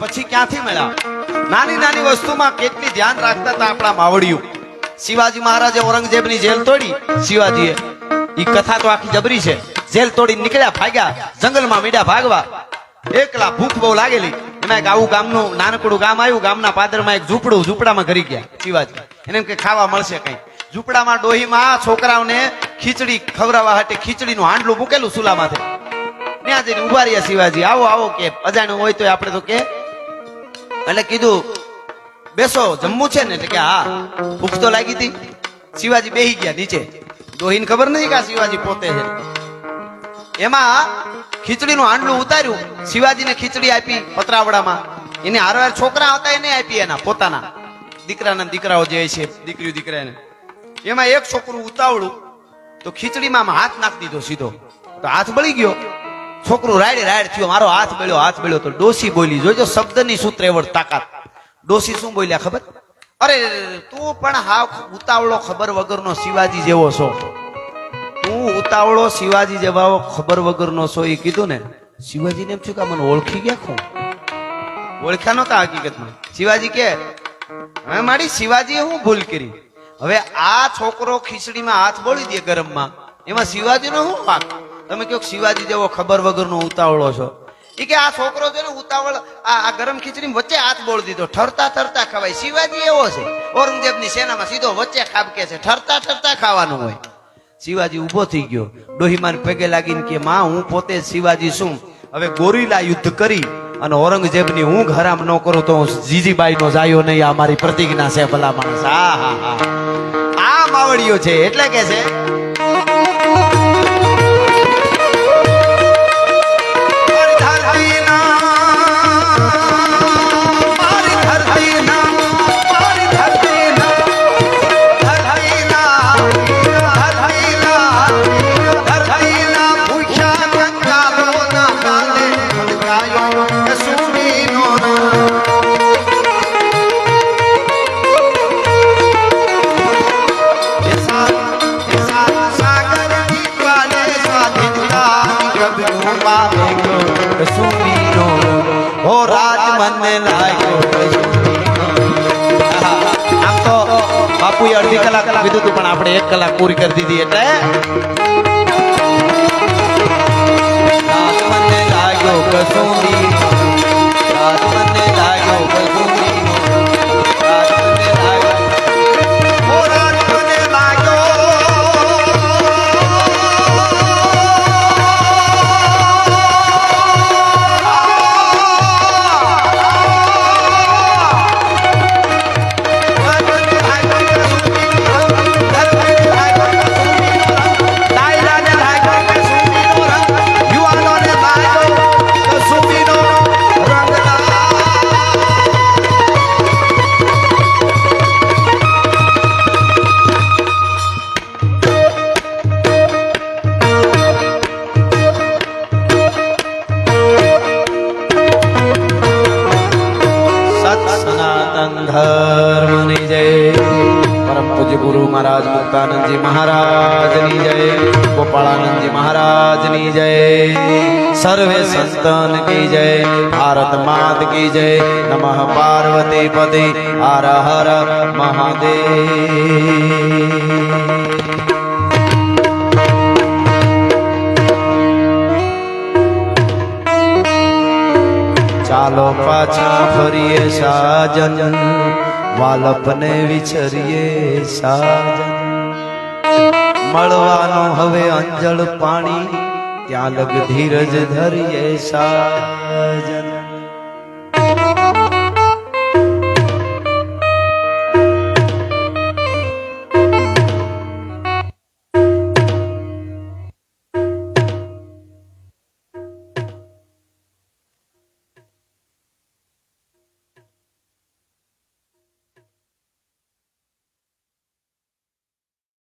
પછી ક્યાંથી મળ્યા? નાની નાની વસ્તુમાં કેટલી ધ્યાન રાખતા હતા આપણા માવડિયું શિવાજી મહારાજે ઔરંગઝેબની જેલ તોડી. શિવાજીએ એ કથા તો આખી જબરી છે. જેલ તોડી નીકળ્યા, ભાગ્યા, જંગલમાં મીડા ભાગવા. એકલા ભૂખ બહુ લાગેલી. એમાં એક આવું ગામનું, નાનકડું ગામ આવ્યું. ગામના પાદરમાં એક ઝૂંપડું ઝૂંપડામાં ઘરી ગયા, શિવાજી. એને એમ ખાવા મળશે કઈ. ઝૂંપડામાં ડોહીમાં છોકરાઓને ખીચડી ખવડાવવા માટે ખીચડીનું હાંડલું મૂકેલું સુલામાંથી ત્યાં જઈને ઊભા રહ્યા શિવાજી. આવો આવો કે, અજાણ્યું હોય તો આપણે તો કે એટલે કીધું, બેસો, જમવું છે ને? એટલે કે, હા. ભૂખ તો લાગી હતી. શિવાજી બેહી ગયા નીચે. દોહીને ખબર નથી કે શિવાજી પોતે છે. એમાં ખીચડીનું હાંડલું ઉતાર્યું. શિવાજીને ખીચડી આપી પતરાવડામાં. એને હારવાર છોકરા હતા એને આપી એના, પોતાના. દીકરાના દીકરાઓ જે છે, દીકરીઓ, દીકરાને. એમાં એક છોકરું ઉતાવળું, તો ખીચડીમાં હાથ નાખી દીધો સીધો. તો હાથ બળી ગયો. છોકરું રાયડ રાયડ થયો, મારો હાથ બળ્યો હાથ બળ્યો તો ડોસી બોલી, જોજો શબ્દની શું ત્રેવડ તાકાત. ડોસી શું બોલ્યા ખબર? અરે, તું પણ હાવ ઉતાવળો ખબર વગરનો શિવાજી જેવો છો. તું ઉતાવળો શિવાજી જેવા ખબર વગરનો છો, એ કીધું ને. શિવાજીને એમ થયું કે મને ઓળખી ગયા ખું? ઓળખ્યા નહોતા હકીકતમાં. શિવાજી કે, હવે મારી શિવાજીએ હું ભૂલ કરી? હવે આ છોકરો ખીચડીમાં હાથ બોળી દે ગરમમાં. એમાં શિવાજીનો શું વાંક? તમે કહો શિવાજી જેવો ખબર વગરનો ઉતાવળો છો. એ કે આ છોકરો છે ને ઉતાવળ, આ આ ગરમ ખીચડી વચ્ચે હાથ બોળ દીધો. ઠરતા ઠરતા ખવાય. શિવાજી એવો છે. ઔરંગઝેબની સેનામાં સીધો વચ્ચે ખાબકે છે. ઠરતા ઠરતા ખાવાનું હોય. શિવાજી ઊભો થઈ ગયો. ડોહીમાન પગે લાગીને કે, માં, હું પોતે શિવાજી છું. હવે ગોરીલા યુદ્ધ કરી અને ઔરંગઝેબની ઊંઘ હરામ ન કરું તો હું જીજીબાઈ નો જાયો નહીં, આ મારી પ્રતિજ્ઞા છે ભલા માણસ. હા હા હા. આ માવડીઓ છે. એટલે કે છે ગગનું પામે ગયો કસૂરીનો રંગ. રાજ મને લાગ્યો આમ તો બાપુએ અડધી કલાક કીધું હતું પણ આપણે એક કલાક પૂરી કરી દીધી એટલે રાજ મને લાગ્યો કસૂરીનો. પરમ પૂજ્ય ગુરુ મહારાજ મુક્તાનંદજી મહારાજની જય ગોપાળાનંદજી મહારાજની જય સર્વે સંતન કી જય ભારત માત કી જય નમઃ પાર્વતી પતિ હર હર મહાદેવ ચાલો પાછા ફરીએ સાજન વાલપને વિચરીએ સાજન. મળવાનો હવે અંજળ પાણી ત્યાં લગ ધીરજ ધરીએ સાજન.